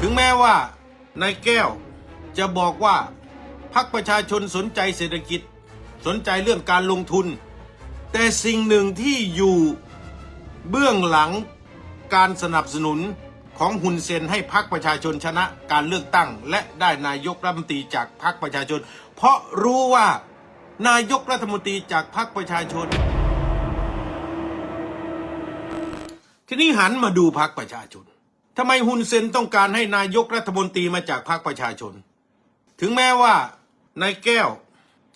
ถึงแม้ว่านายแก้วจะบอกว่าพรรคประชาชนสนใจเศรษฐกิจสนใจเรื่องการลงทุน แต่สิ่งหนึ่งที่อยู่เบื้องหลังการสนับสนุนของฮุนเซนให้พรรคประชาชนชนะการเลือกตั้ง และได้นายกรัฐมนตรีจากพรรคประชาชน เพราะรู้ว่านายกรัฐมนตรีจากพรรคประชาชน ทีนี้หันมาดูพรรคประชาชน ทำไมฮุนเซนต้องการให้นายกรัฐมนตรีมาจากพรรคประชาชน ถึงแม้ว่านายแก้ว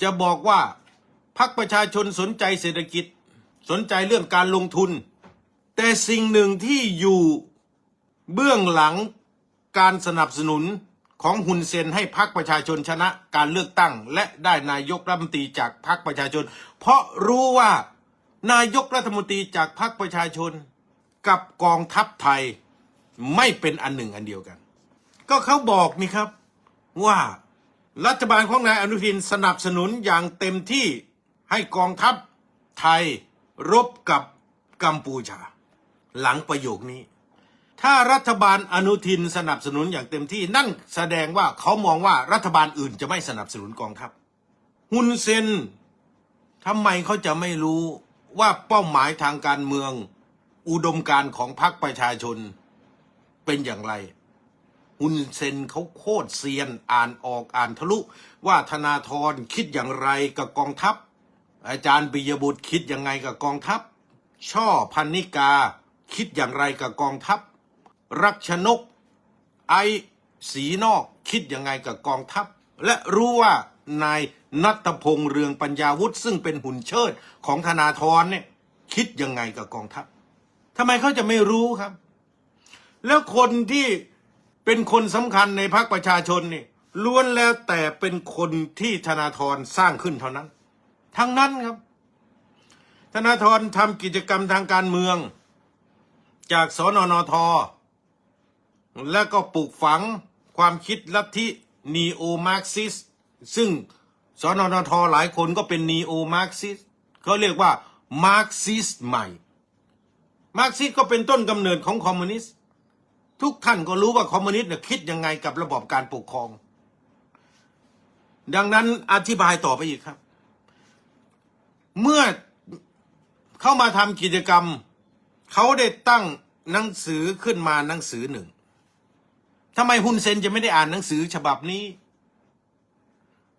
จะบอกว่าพรรคประชาชนสนใจเศรษฐกิจ สนใจเรื่องการลงทุน แต่สิ่งหนึ่งที่อยู่เบื้องหลังการสนับสนุนของฮุนเซนให้พรรคประชาชนชนะการเลือกตั้ง และได้นายกรัฐมนตรีจากพรรคประชาชน เพราะรู้ว่านายกรัฐมนตรีจากพรรคประชาชน กับกองทัพไทย ไม่เป็นอันหนึ่งอันเดียวกัน ก็เขาบอกนี่ครับว่ารัฐบาลของนายอนุทินสนับสนุนอย่างเต็มที่ให้กองทัพไทยรบกับกัมพูชา หลังประโยคนี้ ถ้ารัฐบาลอนุทินสนับสนุนอย่างเต็มที่นั่นแสดงว่าเขามองว่ารัฐบาลอื่นจะไม่สนับสนุนกองทัพฮุนเซนทำไมเขาจะไม่รู้ว่าเป้าหมายทางการเมือง อุดมการของพรรคประชาชน เป็นอย่างไรฮุนเซนเขาโคตรเซียนอ่านออกอ่านทะลุ ว่าธนาธรคิดอย่างไรกับกองทัพ อาจารย์ปิยบุตรคิดยังไงกับกองทัพ ช่อพันนิกา คิดอย่างไรกับกองทัพ รักชนก ไอสีนอกคิดยังไงกับกองทัพ และรู้ว่านายนัทพงษ์เรืองปัญญาวุฒิซึ่งเป็นหุ่นเชิดของธนาธรเนี่ยคิดยังไงกับกองทัพทำไมเขาจะไม่รู้ครับ แล้วคนที่เป็นคนสำคัญในพรรคประชาชนนี่ล้วนแล้วแต่เป็นคนที่ธนาธรสร้างขึ้นเท่านั้น ทั้งนั้นครับ ธนาธรทำกิจกรรมทางการเมือง จากสนนท และก็ปลูกฝังความคิดลัทธินีโอมาร์กซิส ซึ่งสนนท หลายคนก็เป็นนีโอมาร์กซิสเขาเรียกว่ามาร์กซิสใหม่ มาร์กซิสก็เป็นต้นกำเนิดของคอมมิวนิสต์ ทุกท่านก็รู้ว่าคอมมิวนิสต์เนี่ยคิดยังไงกับระบอบการปกครอง ดังนั้นอธิบายต่อไปอีกครับ เมื่อเข้ามาทำกิจกรรม เขาได้ตั้งหนังสือขึ้นมาหนังสือหนึ่งทำไมฮุนเซนจะไม่ได้อ่านหนังสือฉบับนี้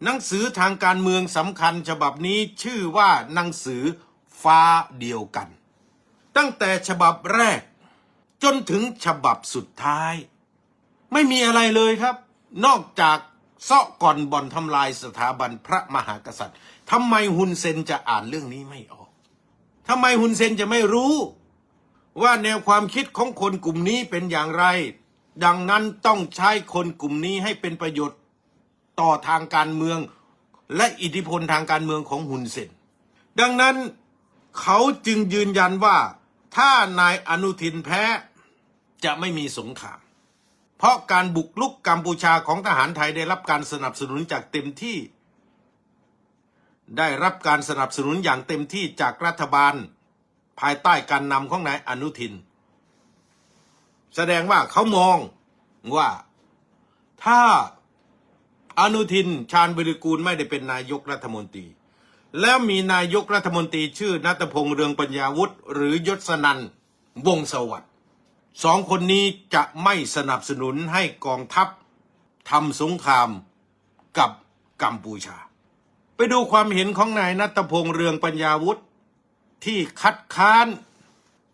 หนังสือทางการเมืองสำคัญฉบับนี้ชื่อว่าหนังสือฟ้าเดียวกัน ตั้งแต่ฉบับแรก จนถึงฉบับสุดท้าย ไม่มีอะไรเลยครับ นอกจากเซาะก่อนบ่อนทำลายสถาบันพระมหากษัตริย์ทำไมฮุนเซนจะอ่านเรื่องนี้ไม่ออกทำไมฮุนเซนจะไม่รู้ ว่าแนวความคิดของคนกลุ่มนี้เป็นอย่างไร ดังนั้นต้องใช้คนกลุ่มนี้ให้เป็นประโยชน์ต่อทางการเมือง และอิทธิพลทางการเมืองของฮุนเซนดังนั้นเขาจึงยืนยันว่าถ้านายอนุทินแพ้ จะไม่มีสงคราม เพราะการบุกลุกกัมพูชาของทหารไทยได้รับการสนับสนุนจากเต็มที่ ได้รับการสนับสนุนอย่างเต็มที่จากรัฐบาล ภายใต้การนำของนายอนุทิน แสดงว่าเขามองว่าถ้าอนุทินชาญวิริกูลไม่ได้เป็นนายกรัฐมนตรี แล้วมีนายกรัฐมนตรีชื่อนัตพงษ์เรืองปัญญาวุฒิหรือยศนันวงศ์สวัสดิ์ สองคนนี้จะไม่สนับสนุนให้กองทัพทำสงครามกับกัมพูชา ไปดูความเห็นของนายนัตพงษ์เรืองปัญญาวุฒิที่คัดค้าน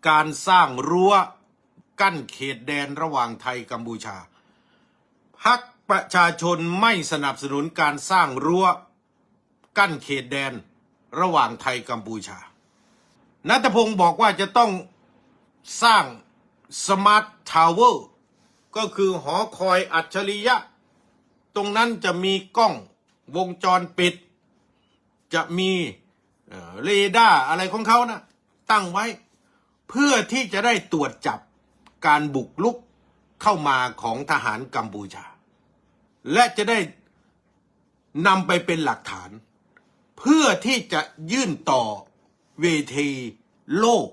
การสร้างรั้วกั้นเขตแดนระหว่างไทยกัมพูชาพักประชาชนไม่สนับสนุนการสร้างรั้วกั้นเขตแดนระหว่างไทยกัมพูชา นัทพงศ์บอกว่าจะต้องสร้าง สมาร์ททาวเวอร์ก็คือหอคอยอัจฉริยะ ตรงนั้นจะมีกล้องวงจรปิด จะมีเรดาร์อะไรของเขานะตั้งไว้เพื่อที่จะได้ตรวจจับการบุกลุกเข้ามาของทหารกัมพูชา และจะได้นำไปเป็นหลักฐาน เพื่อที่จะยื่นต่อเวทีโลก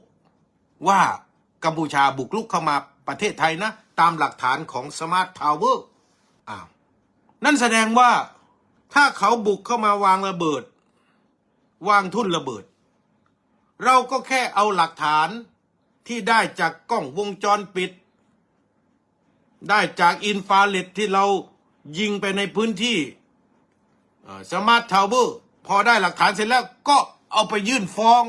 ว่า กัมพูชาบุกลุกเข้ามาประเทศไทยนะ ตามหลักฐานของสมาร์ททาวเวอร์อ้าวนั่นแสดงว่าถ้าเขาบุกเข้ามาวางระเบิด วางทุ่นระเบิด เราก็แค่เอาหลักฐานที่ได้จากกล้องวงจรปิด ได้จากอินฟาเรดที่เรายิงไปในพื้นที่สมาร์ททาวเวอร์พอได้หลักฐานเสร็จแล้วก็เอาไปยื่นฟ้อง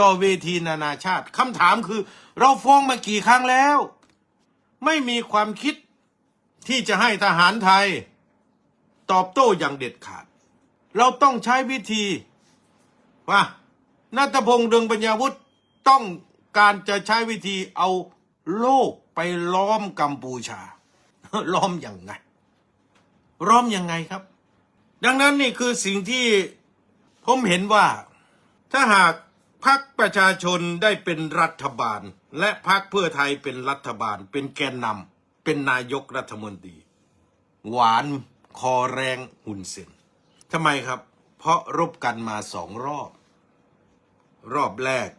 ต่อเวทีนานาชาติคำถามคือ เราฟ้องมากี่ครั้งแล้ว ไม่มีความคิดที่จะให้ทหารไทย ตอบโต้อย่างเด็ดขาด เราต้องใช้วิธีว่านัทพงษ์เดืองปัญญาวุฒิต้องการจะใช้วิธีเอาโลกไปล้อมกัมพูชา ล้อมอยังไง ล้อมยังไงครับ ดังนั้นนี่คือสิ่งที่ผมเห็นว่าถ้าหาก พรรคประชาชนได้เป็นรัฐบาล และพรรคเพื่อไทยเป็นรัฐบาล เป็นแกนนำเป็นนายกรัฐมนตรี หวานคอแรงหุ่นเซนทำไมครับ เพราะรบกันมาสองรอบ รอบแรก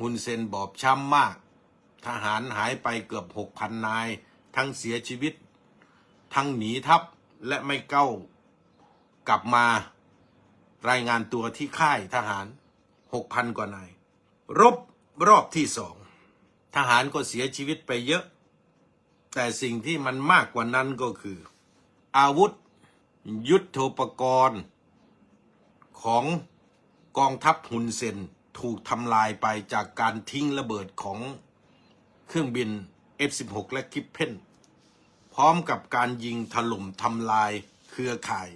หุ่นเซนบอบช้ำมาก ทหารหายไปเกือบหกพันนาย ทั้งเสียชีวิต ทั้งหนีทัพและไม่เก้ากลับมารายงานตัวที่ค่ายทหาร หกพันกว่านาย รบรอบที่สองทหารก็เสียชีวิตไปเยอะ แต่สิ่งที่มันมากกว่านั้นก็คือ อาวุธยุทโธปกรณ์ ของกองทัพฮุนเซนถูกทำลายไปจากการทิ้งระเบิดของเครื่องบิน F-16 และกิปเพนพร้อมกับการยิงถล่มทำลายเครือข่าย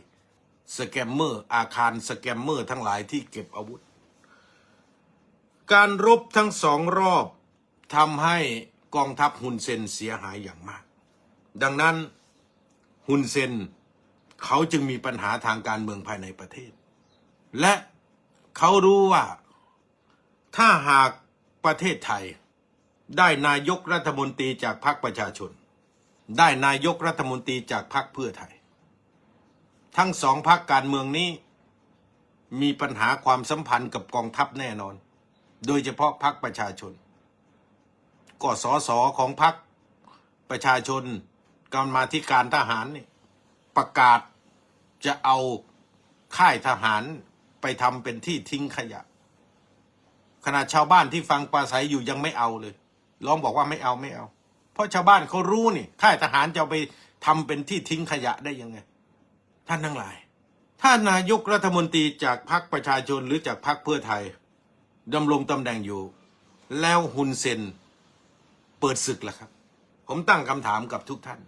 สแกมเมอร์ อาคารสแกมเมอร์ทั้งหลายที่เก็บอาวุธ การรบทั้งสองรอบทำให้กองทัพฮุนเซนเสียหายอย่างมาก ดังนั้นฮุนเซนเขาจึงมีปัญหาทางการเมืองภายในประเทศ และเขารู้ว่าถ้าหากประเทศไทย ได้นายกรัฐมนตรีจากพรรคประชาชน ได้นายกรัฐมนตรีจากพรรคเพื่อไทย ทั้งสองพรรคการเมืองนี้ มีปัญหาความสัมพันธ์กับกองทัพแน่นอน โดยเฉพาะพรรคประชาชน ก็สอสอของพรรคประชาชนกรรมาธิการทหารนี่ประกาศจะเอาค่ายทหารไปทำเป็นที่ทิ้งขยะขนาดชาวบ้านที่ฟังปราศัยอยู่ยังไม่เอาเลยร้องบอกว่าไม่เอาไม่เอา เพราะชาวบ้านเขารู้นี่ค่ายทหารจะเอาไปทำเป็นที่ทิ้งขยะได้ยังไง ท่านทั้งหลาย ถ้านายกรัฐมนตรีจากพรรคประชาชนหรือจากพรรคเพื่อไทย ดำรงตำแหน่งอยู่ แล้วฮุนเซนเปิดศึกล่ะครับ ผมตั้งคำถามกับทุกท่าน